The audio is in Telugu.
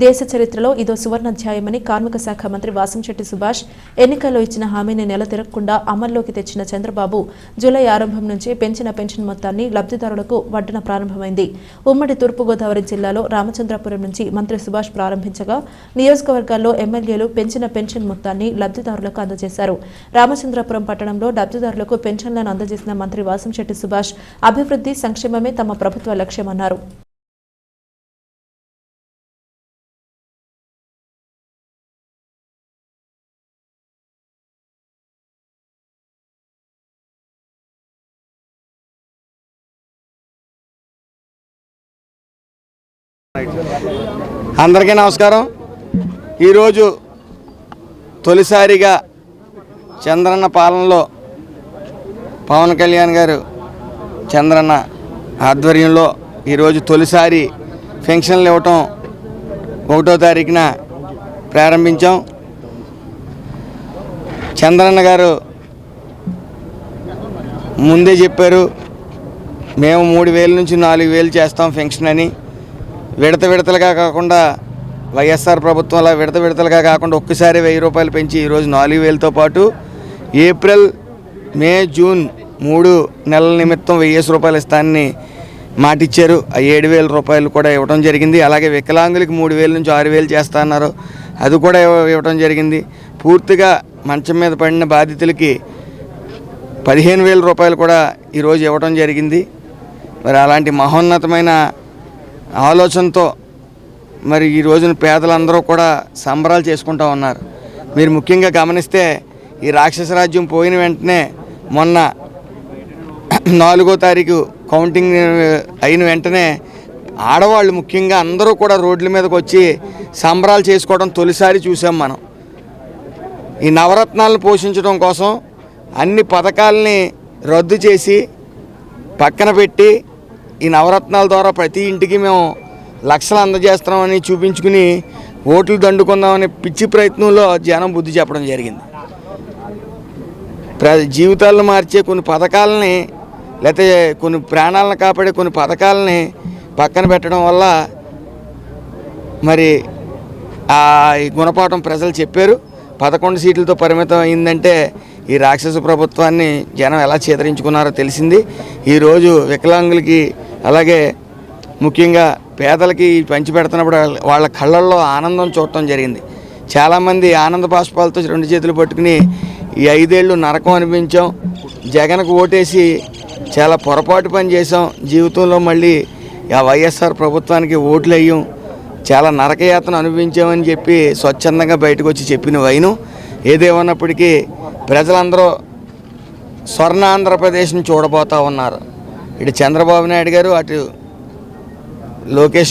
దేశ చరిత్రలో ఇదో సువర్ణాధ్యాయమని కార్మిక శాఖ మంత్రి వాసంశెట్టి సుభాష్ ఎన్నికల్లో ఇచ్చిన హామీని నెల తిరగకుండా అమల్లోకి తెచ్చిన చంద్రబాబు జూలై ఆరంభం నుంచి పెంచిన పెన్షన్ మొత్తాన్ని లబ్ధిదారులకు వడ్డన ప్రారంభమైంది. ఉమ్మడి తూర్పుగోదావరి జిల్లాలో రామచంద్రపురం నుంచి మంత్రి సుభాష్ ప్రారంభించగా నియోజకవర్గాల్లో ఎమ్మెల్యేలు పెంచిన పెన్షన్ మొత్తాన్ని లబ్ధిదారులకు అందజేశారు. రామచంద్రపురం పట్టణంలో లబ్ధిదారులకు పెన్షన్లను అందజేసిన మంత్రి వాసంశెట్టి సుభాష్ అభివృద్ధి సంక్షేమమే తమ ప్రభుత్వ లక్ష్యమన్నారు. అందరికీ నమస్కారం. ఈరోజు తొలిసారిగా చంద్రన్న పాలనలో పవన్ కళ్యాణ్ గారు చంద్రన్న ఆధ్వర్యంలో ఈరోజు తొలిసారి పెన్షన్లు ఇవ్వటం ఒకటో తారీఖున ప్రారంభించాం. చంద్రన్న గారు ముందే చెప్పారు మేము మూడు వేల నుంచి నాలుగు వేలు చేస్తాం పెన్షన్ అని. విడత విడతలుగా కాకుండా వైఎస్ఆర్ ప్రభుత్వం అలా విడత విడతలుగా కాకుండా ఒక్కసారి వెయ్యి రూపాయలు పెంచి ఈరోజు నాలుగు వేలతో పాటు ఏప్రిల్ మే జూన్ మూడు నెలల నిమిత్తం వెయ్యేసి రూపాయలు ఇస్తానని మాటిచ్చారు. ఆ ఏడు వేల రూపాయలు కూడా ఇవ్వడం జరిగింది. అలాగే వికలాంగులకి మూడు వేల నుంచి ఆరు వేలు చేస్తున్నారు అది కూడా ఇవ్వటం ఇవ్వడం జరిగింది. పూర్తిగా మంచం మీద పడిన బాధితులకి పదిహేను వేల రూపాయలు కూడా ఈరోజు ఇవ్వడం జరిగింది. మరి అలాంటి మహోన్నతమైన ఆలోచనతో మరి ఈ రోజున పేదలందరూ కూడా సంబరాలు చేసుకుంటూ ఉన్నారు. మీరు ముఖ్యంగా గమనిస్తే ఈ రాక్షస రాజ్యం పోయిన వెంటనే మొన్న నాలుగో తారీఖు కౌంటింగ్ అయిన వెంటనే ఆడవాళ్ళు ముఖ్యంగా అందరూ కూడా రోడ్ల మీదకి వచ్చి సంబరాలు చేసుకోవడం తొలిసారి చూసాం మనం. ఈ నవరత్నాలను పోషించడం కోసం అన్ని పథకాలని రద్దు చేసి పక్కన పెట్టి ఈ నవరత్నాల ద్వారా ప్రతి ఇంటికి మేము లక్షలు అందజేస్తున్నామని చూపించుకుని ఓట్లు దండుకుందామనే పిచ్చి ప్రయత్నంలో జనం బుద్ధి చెప్పడం జరిగింది. ప్ర జీవితాలను మార్చే కొన్ని పథకాలని లేకపోతే కొన్ని ప్రాణాలను కాపాడే కొన్ని పథకాలని పక్కన పెట్టడం వల్ల మరి ఆ గుణపాఠం ప్రజలు చెప్పారు. పదకొండు సీట్లతో పరిమితం అయిందంటే ఈ రాక్షస ప్రభుత్వాన్ని జనం ఎలా చేతరించుకున్నారో తెలిసింది. ఈరోజు వికలాంగులకి అలాగే ముఖ్యంగా పేదలకి పంచి పెడుతున్నప్పుడు వాళ్ళ కళ్ళల్లో ఆనందం చూడటం జరిగింది. చాలామంది ఆనంద బాష్పాలతో రెండు చేతులు పట్టుకుని ఈ ఐదేళ్ళు నరకం అనిపించాం. జగన్కు ఓటేసి చాలా పొరపాటు పని చేసాం జీవితంలో మళ్ళీ ఆ వైఎస్ఆర్ ప్రభుత్వానికి ఓట్లు వేయం. చాలా నరకయాతన అనుభవించామని చెప్పి స్వచ్ఛందంగా బయటకు వచ్చి చెప్పిన వైను. ఏదేమన్నప్పటికీ ప్రజలందరూ స్వర్ణ ఆంధ్రప్రదేశ్ని చూడబోతూ ఉన్నారు. ఇటు చంద్రబాబు నాయుడు గారు అటు లోకేష్